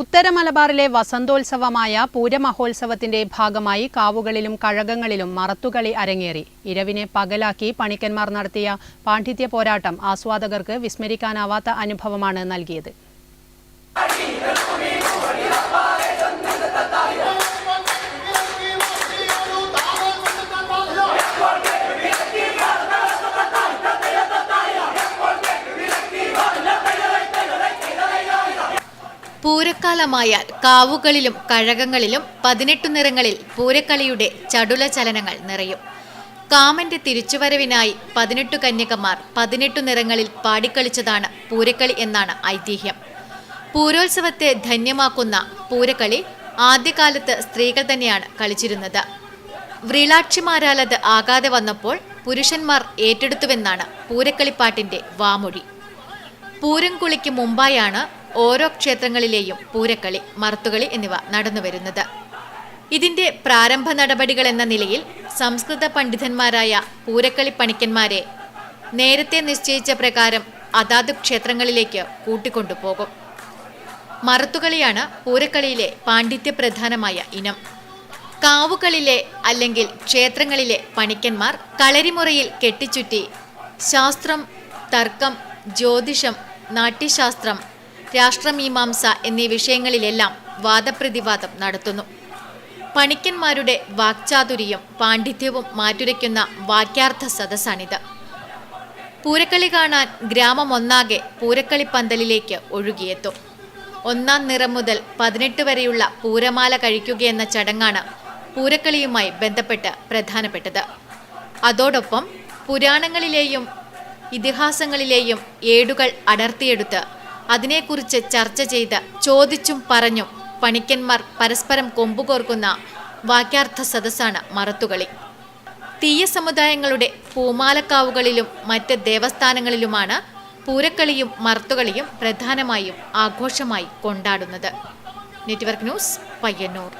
ഉത്തര മലബാറിലെ വസന്തോത്സവമായ പൂരമഹോത്സവത്തിന്റെ ഭാഗമായി കാവുകളിലും കഴകങ്ങളിലും മറത്തുകളി അരങ്ങേറി. ഇരവിനെ പകലാക്കി പണിക്കന്മാർ നടത്തിയ പാണ്ഡിത്യ പോരാട്ടം ആസ്വാദകർക്ക് വിസ്മരിക്കാനാവാത്ത അനുഭവമാണ് നൽകിയത്. പൂരക്കാലമായാൽ കാവുകളിലും കഴകങ്ങളിലും പതിനെട്ടു നിറങ്ങളിൽ പൂരക്കളിയുടെ ചടുല ചലനങ്ങൾ നിറയും. കാമന്റെ തിരിച്ചുവരവിനായി പതിനെട്ടു കന്യകമാർ പതിനെട്ടു നിറങ്ങളിൽ പാടിക്കളിച്ചതാണ് പൂരക്കളി എന്നാണ് ഐതിഹ്യം. പൂരോത്സവത്തെ ധന്യമാക്കുന്ന പൂരക്കളി ആദ്യകാലത്ത് സ്ത്രീകൾ തന്നെയാണ് കളിച്ചിരുന്നത്. വ്രീളാക്ഷിമാരാലത് ആകാതെ വന്നപ്പോൾ പുരുഷന്മാർ ഏറ്റെടുത്തുവെന്നാണ് പൂരക്കളിപ്പാട്ടിന്റെ വാമൊഴി. പൂരംകുളിക്ക് മുമ്പായാണ് ഓരോ ക്ഷേത്രങ്ങളിലെയും പൂരക്കളി മറുത്തുകളി എന്നിവ നടന്നുവരുന്നത് ഇതിന്റെ പ്രാരംഭ നടപടികൾ എന്ന നിലയിൽ സംസ്കൃത പണ്ഡിതന്മാരായ പൂരക്കളി പണിക്കന്മാരെ നേരത്തെ നിശ്ചയിച്ച പ്രകാരം അതാത് ക്ഷേത്രങ്ങളിലേക്ക് കൂട്ടിക്കൊണ്ടുപോകും. മറത്തുകളിയാണ് പൂരക്കളിയിലെ പാണ്ഡിത്യപ്രധാനമായ ഇനം. കാവുകളിലെ അല്ലെങ്കിൽ ക്ഷേത്രങ്ങളിലെ പണിക്കന്മാർ കളരിമുറയിൽ കെട്ടിച്ചുറ്റി ശാസ്ത്രം തർക്കം ജ്യോതിഷം നാട്യശാസ്ത്രം രാഷ്ട്രമീമാംസ എന്നീ വിഷയങ്ങളിലെല്ലാം വാദപ്രതിവാദം നടത്തുന്നു. പണിക്കന്മാരുടെ വാക്ചാതുര്യം പാണ്ഡിത്യവും മാറ്റുരയ്ക്കുന്ന വാക്യാർത്ഥ സദസ്സാണിത്. പൂരക്കളി കാണാൻ ഗ്രാമം ഒന്നാകെ പൂരക്കളി പന്തലിലേക്ക് ഒഴുകിയെത്തും. ഒന്നാം നിറം മുതൽ പതിനെട്ട് വരെയുള്ള പൂരമാല കഴിക്കുകയെന്ന ചടങ്ങാണ് പൂരക്കളിയുമായി ബന്ധപ്പെട്ട് പ്രധാനപ്പെട്ടത്. അതോടൊപ്പം പുരാണങ്ങളിലെയും ഇതിഹാസങ്ങളിലെയും ഏടുകൾ അടർത്തിയെടുത്ത് അതിനെക്കുറിച്ച് ചർച്ച ചെയ്ത് ചോദിച്ചും പറഞ്ഞും പണിക്കന്മാർ പരസ്പരം കൊമ്പുകോർക്കുന്ന വാക്യാർത്ഥ സദസ്സാണ് മറത്തുകളി. തീയ സമുദായങ്ങളുടെ പൂമാലക്കാവുകളിലും മറ്റ് ദേവസ്ഥാനങ്ങളിലുമാണ് പൂരക്കളിയും മറത്തുകളിയും പ്രധാനമായും ആഘോഷമായി കൊണ്ടാടുന്നത്. Network news Payyanur.